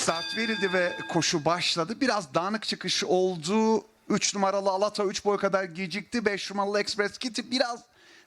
Start verildi ve koşu başladı. Biraz dağınık çıkış oldu. 3 numaralı Alata 3 boy kadar gecikti. 5 numaralı Express Kitty biraz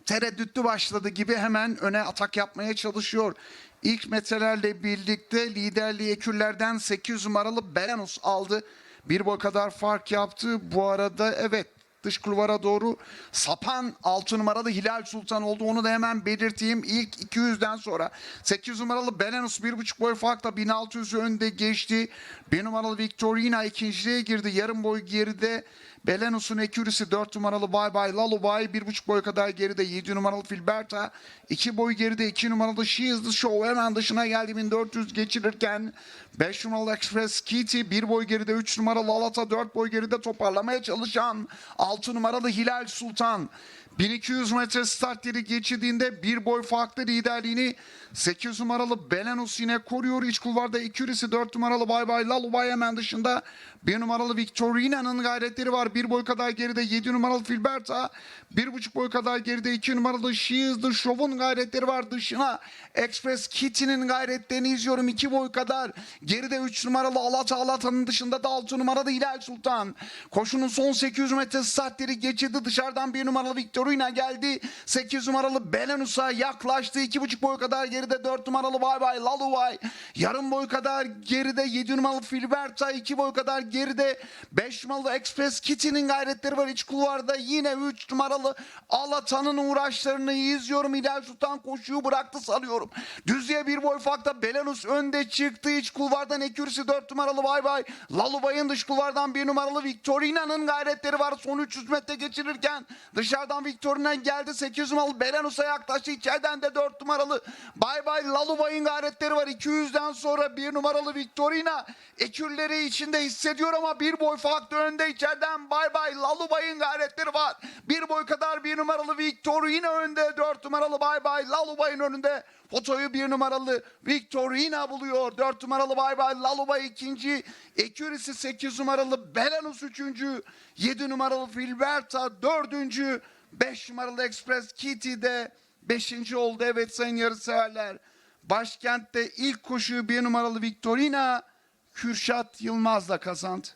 tereddütlü başladı gibi hemen öne atak yapmaya çalışıyor. İlk metrelerle birlikte liderliği ekürlerden 8 numaralı Belenus aldı. Bir boy kadar fark yaptı. Bu arada evet dış kulvara doğru sapan 6 numaralı Hilal Sultan oldu. Onu da hemen belirteyim. İlk 200'den sonra 8 numaralı Belenus 1.5 boy farkla 1600 önde geçti. 1 numaralı Victorina ikinciliğe girdi. Yarım boy geride. Belenus'un ekürisi 4 numaralı Bye Bye Lullaby 1.5 boy kadar geride 7 numaralı Filberta 2 boy geride 2 numaralı She is the Show hemen dışına geldi 1400 geçirirken 5 numaralı Express Kitty 1 boy geride 3 numaralı Alata 4 boy geride toparlamaya çalışan 6 numaralı Hilal Sultan 1200 metre start yeri geçirdiğinde bir boy farklı liderliğini 8 numaralı Belenus yine koruyor. İç kulvarda ikilisi 4 numaralı Bay Bay Lalubay hemen dışında 1 numaralı Victorina'nın gayretleri var. Bir boy kadar geride 7 numaralı Filberta. 1,5 boy kadar geride 2 numaralı She is the Show'un gayretleri var dışına. Express Kitty'nin gayretlerini izliyorum. 2 boy kadar geride 3 numaralı Alata Alata'nın dışında da 6 numaralı Hilal Sultan. Koşunun son 800 metre startleri geçirdi. Dışarıdan 1 numaralı Victorina geldi. 8 numaralı Belenus'a yaklaştı. 2,5 boy kadar geride 4 numaralı Bay Bay Laluvay. Yarım boy kadar geride 7 numaralı Filberta. 2 boy kadar geride 5 numaralı Express Kitty'nin gayretleri var. İç kulvarda yine 3 numaralı Alata'nın uğraşlarını izliyorum. Hilal Sultan koşuyu bıraktı sanıyorum. Düzlüğe bir boy farkla Belenus önde çıktı. İç kulvardan ekürisi 4 numaralı Bay Bay. Lalubay'ın dış kulvardan 1 numaralı Victorina'nın gayretleri var. Son 300 metre geçirirken dışarıdan Victorina geldi. 8 numaralı Belenus'a yaklaştı. İçeriden de 4 numaralı Bay Bay Lalubay'ın gayretleri var. 200'den sonra 1 numaralı Victorina ekürleri içinde hissediyor ama bir boy farklı önde içeriden Bay Bay Lalubay'ın gayretleri var. Bir boy kadar bir numaralı Victorina önde. 4 numaralı Bay Bay Lalubay'ın önünde. Fotoyu bir numaralı Victorina buluyor. 4 numaralı Bay Bay Lalubay ikinci. Ekürisi 8 numaralı Belenus üçüncü. 7 numaralı Filberta dördüncü. 5 numaralı Express Kitty de 5. oldu. Evet sayın yarışseverler. Başkentte ilk koşuyu bir numaralı Victorina Kürşat Yılmaz'la kazandı.